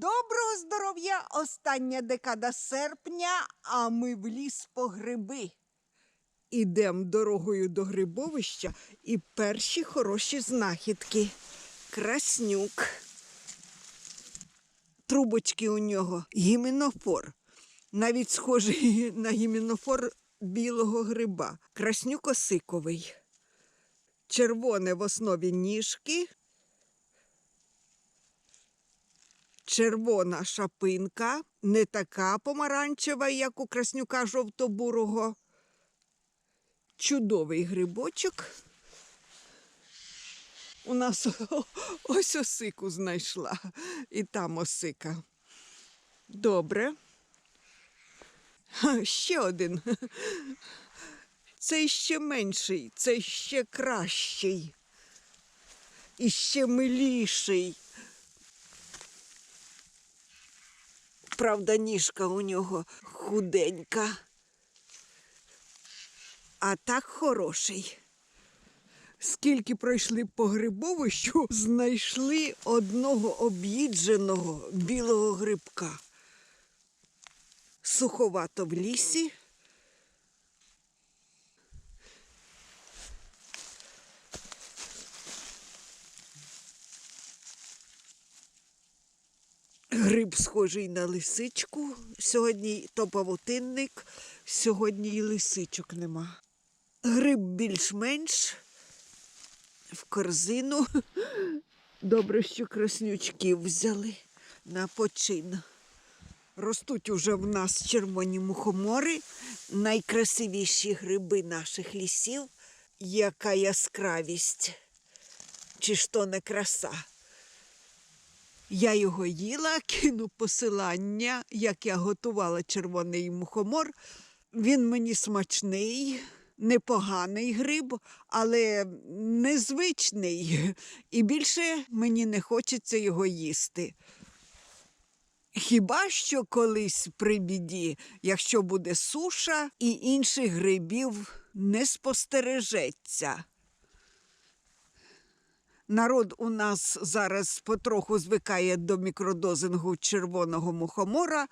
Доброго здоров'я! Остання декада серпня, а ми в ліс по гриби. Ідемо дорогою до грибовища і перші хороші знахідки. Краснюк. Трубочки у нього гіменофор. Навіть схожий на гіменофор білого гриба. Краснюк осиковий. Червоне в основі ніжки, червона шапинка, не така помаранчева, як у краснюка жовтобурого. Чудовий грибочок. У нас ось осику знайшла, і там осика. Добре. Ще один. Цей ще менший, цей ще кращий. І ще миліший. Правда, ніжка у нього худенька. А так хороший. Скільки пройшли по грибовищу, знайшли одного об'їдженого білого грибка. Суховато в лісі. Гриб схожий на лисичку. Сьогодні то павутинник, сьогодні і лисичок нема. Гриб більш-менш в корзину. Добре, що краснючків взяли на почин. Ростуть уже в нас червоні мухомори, найкрасивіші гриби наших лісів. Яка яскравість, чи ж то не краса. Я його їла, кину посилання, як я готувала червоний мухомор. Він мені смачний, непоганий гриб, але незвичний. І більше мені не хочеться його їсти. Хіба що колись при біді, якщо буде суша і інших грибів не спостережеться. Народ у нас зараз потроху звикає до мікродозингу червоного мухомора,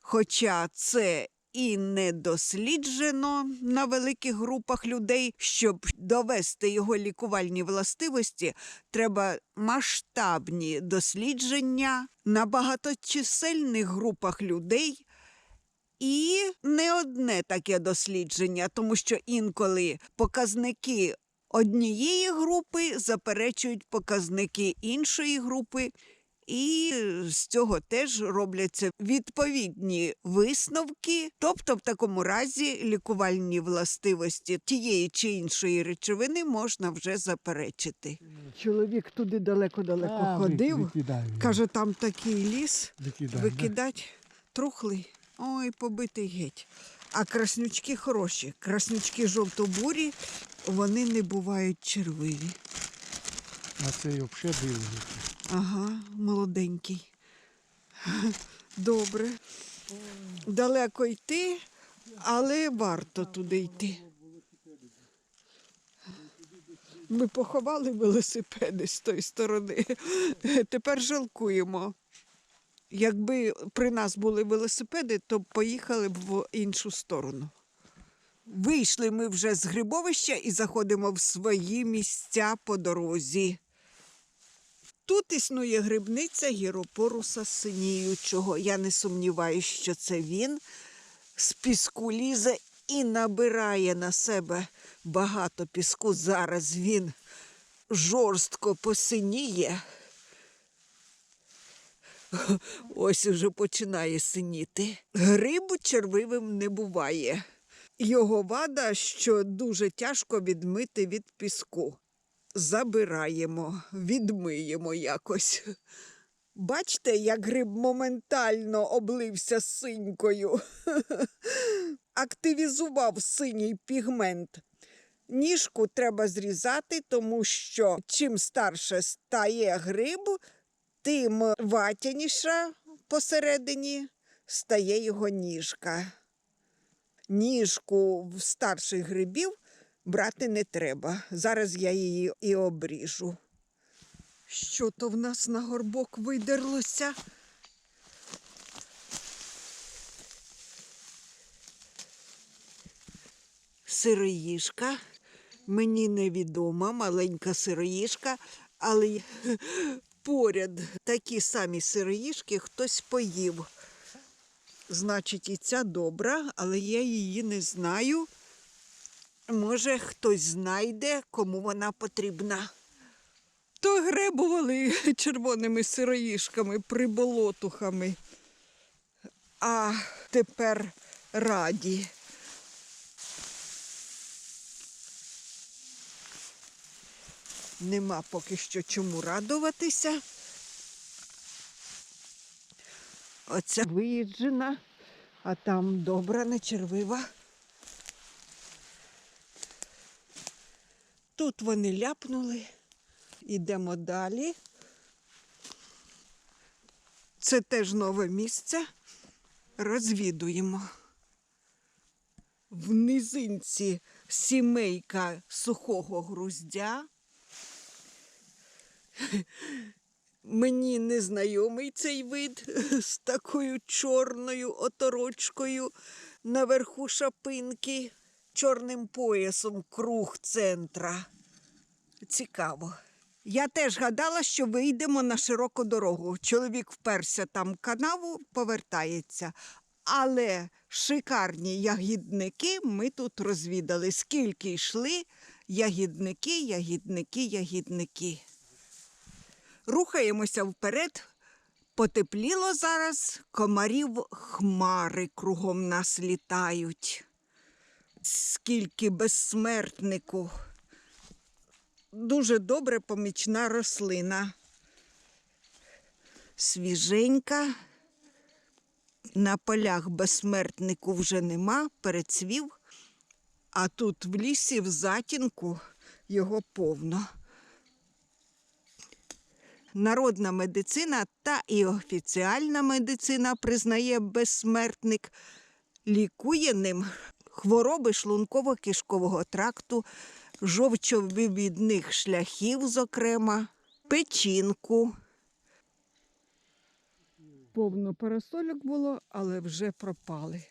хоча це і не досліджено на великих групах людей. Щоб довести його лікувальні властивості, треба масштабні дослідження на багаточисельних групах людей. І не одне таке дослідження, тому що інколи показники однієї групи заперечують показники іншої групи, і з цього теж робляться відповідні висновки. Тобто, в такому разі лікувальні властивості тієї чи іншої речовини можна вже заперечити. Чоловік туди далеко-далеко А, ходив. Каже, там такий ліс. Викидаю, Викидать трухлий. Ой, побитий геть. А краснючки хороші. Краснючки жовтобурі, вони не бувають червиві. А цей взагалі білий. Ага, молоденький. Добре. Далеко йти, але варто туди йти. Ми поховали велосипеди з тої сторони. Тепер жалкуємо. Якби при нас були велосипеди, то поїхали б в іншу сторону. Вийшли ми вже з грибовища і заходимо в свої місця по дорозі. Тут існує грибниця гіропоруса синіючого. Я не сумніваюся, що це він з піску лізе і набирає на себе багато піску. Зараз він жорстко посиніє. Ось уже починає синіти. Грибу червивим не буває. Його вада, що дуже тяжко відмити від піску. Забираємо, відмиємо якось. Бачите, як гриб моментально облився синькою. Активізував синій пігмент. Ніжку треба зрізати, тому що чим старше стає гриб, тим ватяніша посередині стає його ніжка ніжку в старших грибів брати не треба. Зараз я її і обріжу. Що то в нас на горбок видерлося? Сироїжка, мені невідома, маленька сироїжка, але поряд такі самі сироїжки хтось поїв. Значить, і ця добра, але я її не знаю. Може, хтось знайде, кому вона потрібна. То гребували червоними сироїжками, приболотухами, а тепер раді. Нема поки що чому радуватися. Оця виїджена, а там добра не червива. Тут вони ляпнули. Ідемо далі. Це теж нове місце. Розвідуємо. В низинці сімейка сухого груздя. Мені незнайомий цей вид з такою чорною оторочкою наверху шапинки, чорним поясом круг центра. Цікаво. Я теж гадала, що вийдемо на широку дорогу. Чоловік вперся там канаву, повертається. Але шикарні ягідники ми тут розвідали. Скільки йшли ягідники, ягідники, ягідники. Рухаємося вперед. Потепліло зараз, комарів хмари кругом нас літають. Скільки безсмертнику. Дуже добре помічна рослина. Свіженька. На полях безсмертнику вже нема, перецвів, а тут в лісі в затінку його повно. Народна медицина та і офіціальна медицина признає безсмертник, лікує ним хвороби шлунково-кишкового тракту, жовчовивідних шляхів, зокрема, печінку. Повно парасольок було, але вже пропали.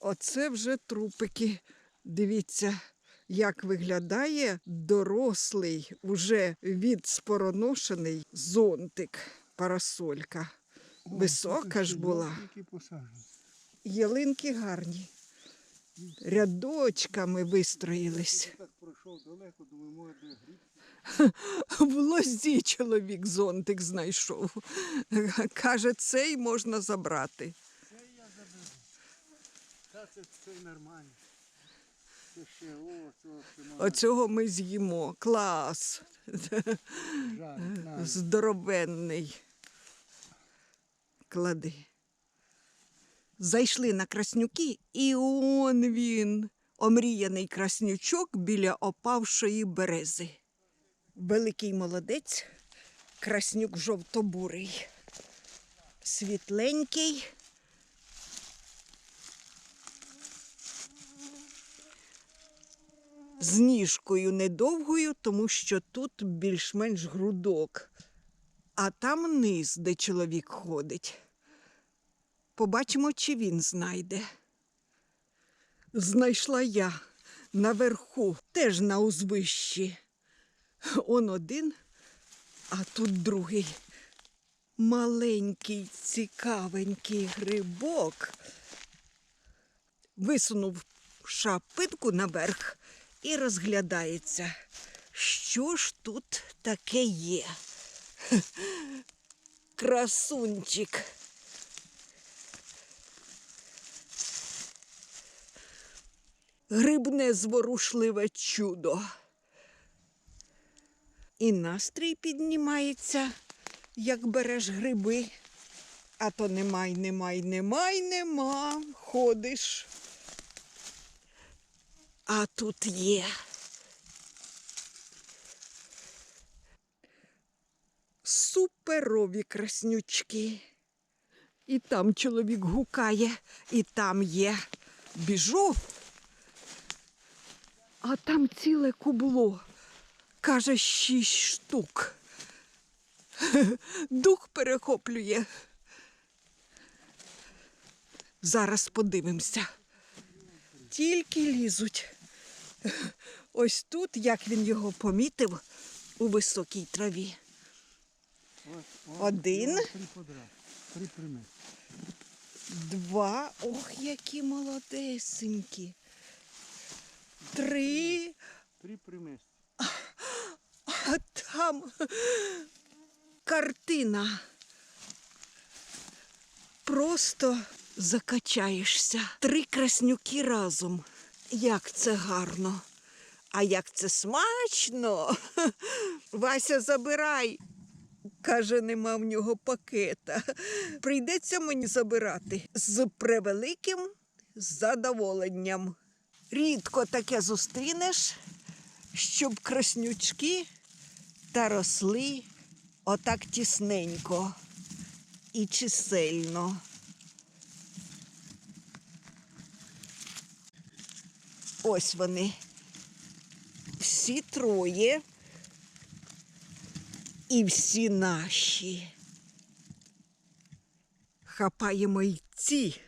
Оце вже трупики. Дивіться, як виглядає дорослий, уже відспороношений зонтик, парасолька. Висока ж була. Ялинки гарні. Рядочками вистроїлись. Так пройшов далеко, думаю, може де. В лозі чоловік зонтик знайшов. Каже, цей можна забрати. Це я заберу. Та це, це нормально. Це ще о, цього ще можна Оцього ми з'їмо. Клас. Здоровенний. Клади. Зайшли на краснюки, і он він, омріяний краснючок біля опавшої берези. Великий молодець, краснюк жовтобурий, світленький. З ніжкою недовгою, тому що тут більш-менш грудок, а там низ, де чоловік ходить. Побачимо, чи він знайде. Знайшла я наверху, теж на узвищі. Он один, а тут другий. Маленький, цікавенький грибок. Висунув шапитку наверх і розглядається, що ж тут таке є. Красунчик. Грибне зворушливе чудо. І настрій піднімається, як береш гриби. А то немай, немай, немай, нема. Ходиш. А тут є. Суперові краснючки. І там чоловік гукає, і там є. Біжу. А там ціле кубло. Каже, шість штук. Дух перехоплює. Зараз подивимося. тільки лізуть. Ось тут, як він його помітив у високій траві. Один. Три прими. Два. Ох, які молодесенькі. Три. Три примести. А там картина. Просто закачаєшся. Три краснюки разом. Як це гарно. А як це смачно. Вася, забирай. Каже, нема в нього пакета. Прийдеться мені забирати з превеликим задоволенням. Рідко таке зустрінеш, щоб краснючки та росли отак тісненько і чисельно. Ось вони. Всі троє. І всі наші. Хапаємо й ці.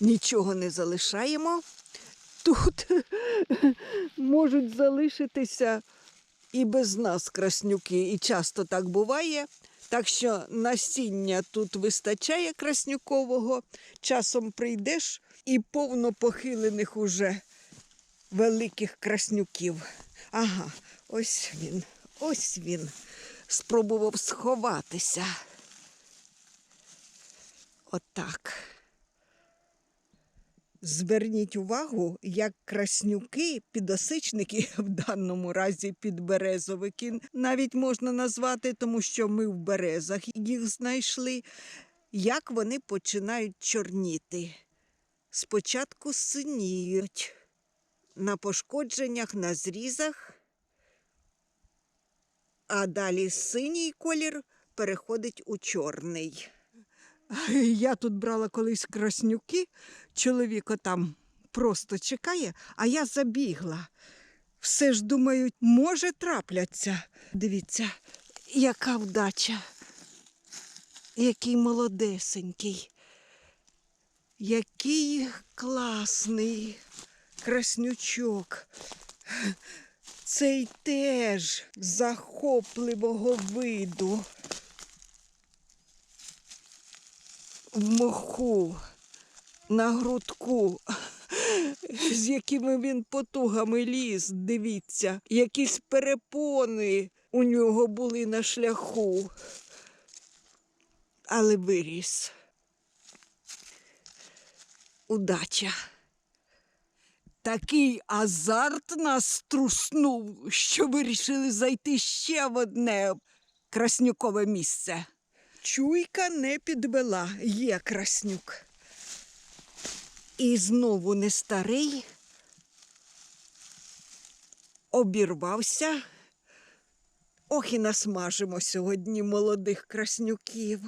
Нічого не залишаємо. Тут можуть залишитися і без нас краснюки, і часто так буває. Так що насіння тут вистачає краснюкового. Часом прийдеш і повно похилених уже великих краснюків. Ага, ось він, ось він. Спробував сховатися. Отак. Зверніть увагу, як краснюки, підосичники, в даному разі підберезовики, навіть можна назвати, тому що ми в березах їх знайшли, як вони починають чорніти. Спочатку синіють на пошкодженнях, на зрізах, а далі синій колір переходить у чорний. Я тут брала колись краснюки, чоловік там просто чекає, а я забігла. Все ж думаю, може трапляться. Дивіться, яка вдача, який молодесенький, який класний краснючок. Цей теж захопливого виду. В моху, на грудку, з якими він потугами ліз, дивіться, якісь перепони у нього були на шляху. Але виріс. Удача. Такий азарт нас струснув, що вирішили зайти ще в одне краснюкове місце. Чуйка не підвела, є краснюк. І знову не старий, обірвався. Ох і насмажимо сьогодні молодих краснюків.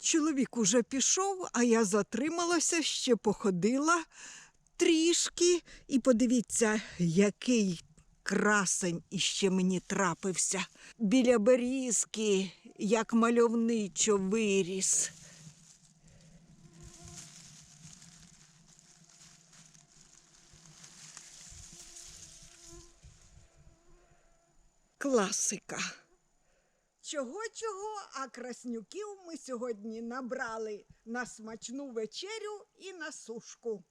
Чоловік уже пішов, а я затрималася, ще походила трішки, і подивіться, який красень іще мені трапився. Біля берізки, як мальовничо виріс. Класика. Чого чого, а краснюків ми сьогодні набрали на смачну вечерю і на сушку.